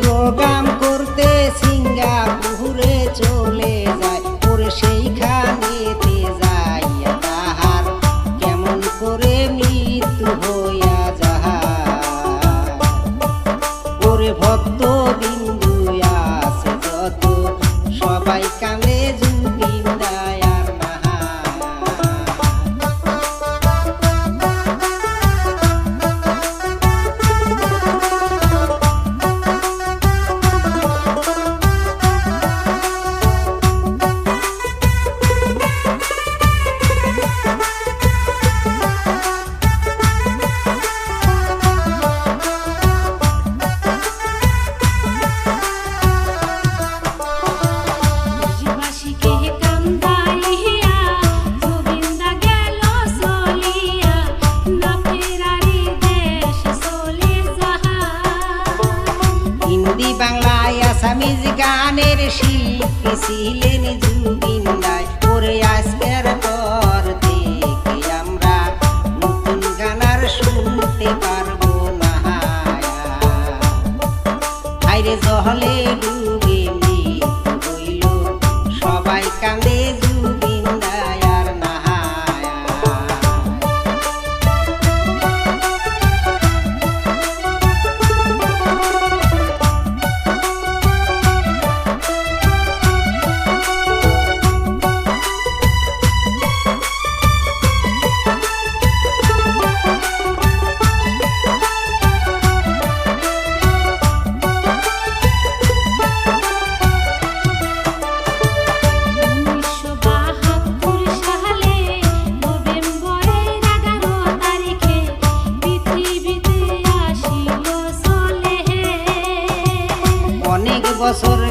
Programme করতে সিঙ্গাপুরে চলে যায়। ওরে সেইখানেতে যাইয়া তাহার কেমন করে মৃত্যু হিন্দি বাংলায় আসামিজ গানের শিল্পী ছিলেন জুবিন রায়। ওরে আজকের পর থেকে আমরা নতুন গানার শুনতে পারব না আইরে জহলে ডুবে মৃত্যু হইল, সবাই কান্দে paso